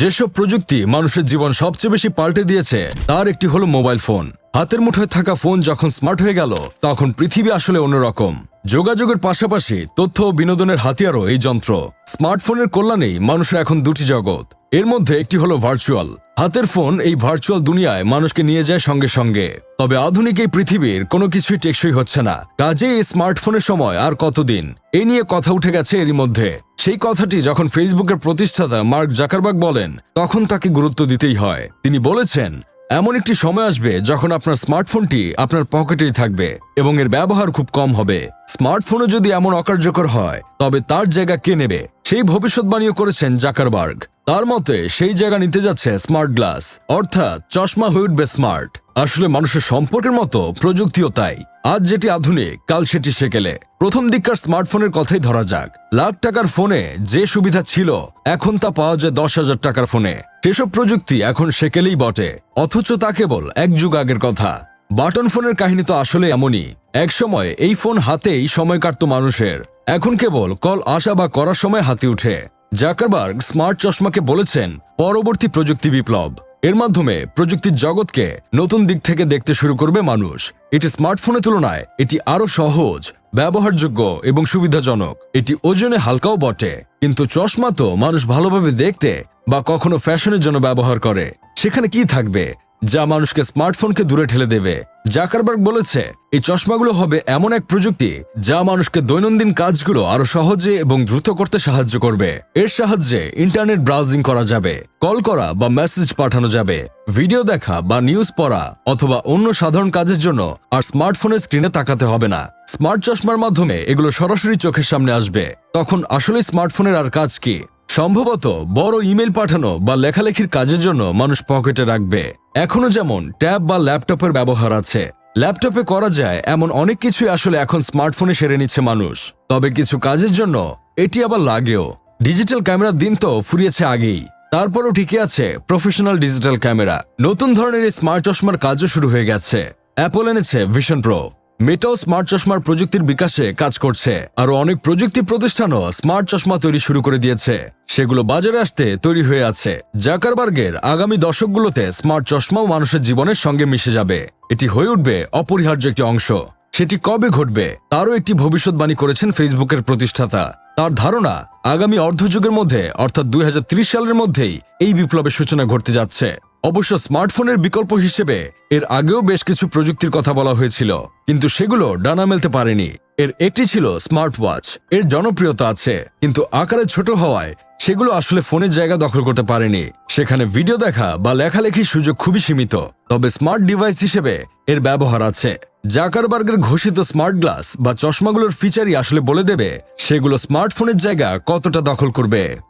যেসব প্রযুক্তি মানুষের জীবন সবচেয়ে বেশি পাল্টে দিয়েছে, তার একটি হলো মোবাইল ফোন। হাতের মুঠোয় থাকা ফোন যখন স্মার্ট হয়ে গেল, তখন পৃথিবী আসলে অন্যরকম। যোগাযোগের পাশাপাশি তথ্য ও বিনোদনের হাতিয়ারও এই যন্ত্র। স্মার্টফোনের কল্যাণেই মানুষের এখন দুটি জগৎ। এর মধ্যে একটি হলো ভার্চুয়াল হাতের ফোন এই ভার্চুয়াল দুনিয়ায় মানুষকে নিয়ে যায় সঙ্গে সঙ্গে। তবে আধুনিক এই পৃথিবীর কোনো কিছুই টেকসই হচ্ছে না। কাজে এই স্মার্টফোনের সময় আর কতদিন? এই নিয়ে কথা উঠে গেছে এরই মধ্যে। সেই কথাটি যখন ফেসবুকের প্রতিষ্ঠাতা মার্ক জাকারবার্গ বলেন, তখন তাকে গুরুত্ব দিতেই হয়। তিনি বলেছেন, এমন একটি সময় আসবে যখন আপনার স্মার্টফোনটি আপনার পকেটেই থাকবে এবং এর ব্যবহার খুব কম হবে। স্মার্টফোনও যদি এমন অকার্যকর হয়, তবে তার জায়গা কে নেবে? সেই ভবিষ্যৎবাণীও করেছেন জাকারবার্গ। তার মতে, সেই জায়গা নিতে যাচ্ছে স্মার্ট গ্লাস অর্থাৎ চশমা হয়ে উঠবে স্মার্ট আসলে মানুষের সম্পর্কের মতো, প্রযুক্তিও তাই। আজ যেটি আধুনিক, কাল সেটি সেকেলে। প্রথম দিককার স্মার্টফোনের কথাই ধরা যাক। লাখ টাকার ফোনে যে সুবিধা ছিল, এখন তা পাওয়া যায় দশ হাজার টাকার ফোনে সেসব প্রযুক্তি এখন সেকেলেই বটে। অথচ তা কেবল এক যুগ আগের কথা। বাটন ফোনের কাহিনী তো আসলে এমনই। একসময় এই ফোন হাতেই সময় কাটত মানুষের। এখন কেবল কল আসা বা করার সময় হাতে উঠে জাকারবার্গ স্মার্ট চশমাকে বলেছেন, পরবর্তী প্রযুক্তি বিপ্লব। এর মাধ্যমে প্রযুক্তির জগৎকে নতুন দিক থেকে দেখতে শুরু করবে মানুষ। এটি স্মার্টফোনের তুলনায় এটি আরও সহজ, ব্যবহারযোগ্য এবং সুবিধাজনক। এটি ওজনে হালকাও বটে, কিন্তু চশমা তো মানুষ ভালোভাবে দেখতে বা কখনো ফ্যাশনের জন্য ব্যবহার করে। সেখানে কি থাকবে? যা মানুষকে স্মার্টফোনকে দূরে ঠেলে দেবে। জাকারবার্গ বলেছে, এই চশমাগুলো হবে এমন এক প্রযুক্তি যা মানুষকে দৈনন্দিন কাজগুলো আরও সহজে এবং দ্রুত করতে সাহায্য করবে। এর সাহায্যে ইন্টারনেট ব্রাউজিং করা যাবে, কল করা বা মেসেজ পাঠানো যাবে, ভিডিও দেখা বা নিউজ পড়া অথবা অন্য সাধারণ কাজের জন্য আর স্মার্টফোনের স্ক্রিনে তাকাতে হবে না। স্মার্ট চশমার মাধ্যমে এগুলো সরাসরি চোখের সামনে আসবে। তখন আসলে স্মার্টফোনের আর কাজ কি? সম্ভবত বড় ইমেল পাঠানো বা লেখালেখির কাজের জন্য মানুষ পকেটে রাখবে। এখনও যেমন ট্যাব বা ল্যাপটপের ব্যবহার আছে। ল্যাপটপে করা যায় এমন অনেক কিছুই আসলে এখন স্মার্টফোনে সেরে নিচ্ছে মানুষ। তবে কিছু কাজের জন্য এটি আবার লাগেও। ডিজিটাল ক্যামেরার দিন তো ফুরিয়েছে আগেই। তারপরও ঠিকই আছে, প্রফেশনাল ডিজিটাল ক্যামেরা। নতুন ধরনের এই স্মার্ট চশমার কাজও শুরু হয়ে গেছে। অ্যাপল এনেছে ভিশন প্রো। মেটাও স্মার্ট চশমার প্রযুক্তির বিকাশে কাজ করছে। আরও অনেক প্রযুক্তি প্রতিষ্ঠানও স্মার্ট চশমা তৈরি শুরু করে দিয়েছে। সেগুলো বাজারে আসতে তৈরি হয়ে আছে। জাকারবার্গের আগামী দশকগুলোতে স্মার্ট চশমাও মানুষের জীবনের সঙ্গে মিশে যাবে। এটি হয়ে উঠবে অপরিহার্য একটি অংশ। সেটি কবে ঘটবে, তারও একটি ভবিষ্যৎবাণী করেছেন ফেসবুকের প্রতিষ্ঠাতা। তার ধারণা, আগামী অর্ধযুগের মধ্যে, অর্থাৎ দুই হাজার ত্রিশ সালের মধ্যেই এই বিপ্লবের সূচনা ঘটতে যাচ্ছে। অবশ্য স্মার্টফোনের বিকল্প হিসেবে এর আগেও বেশ কিছু প্রযুক্তির কথা বলা হয়েছিল, কিন্তু সেগুলো ডানা মেলতে পারেনি। এর একটি ছিল স্মার্ট ওয়াচ এর জনপ্রিয়তা আছে, কিন্তু আকারে ছোট হওয়ায় সেগুলো আসলে ফোনের জায়গা দখল করতে পারেনি। সেখানে ভিডিও দেখা বা লেখালেখির সুযোগ খুবই সীমিত, তবে স্মার্ট ডিভাইস হিসেবে এর ব্যবহার আছে। জাকারবার্গের ঘোষিত স্মার্ট গ্লাস বা চশমাগুলোর ফিচারই আসলে বলে দেবে, সেগুলো স্মার্টফোনের জায়গা কতটা দখল করবে।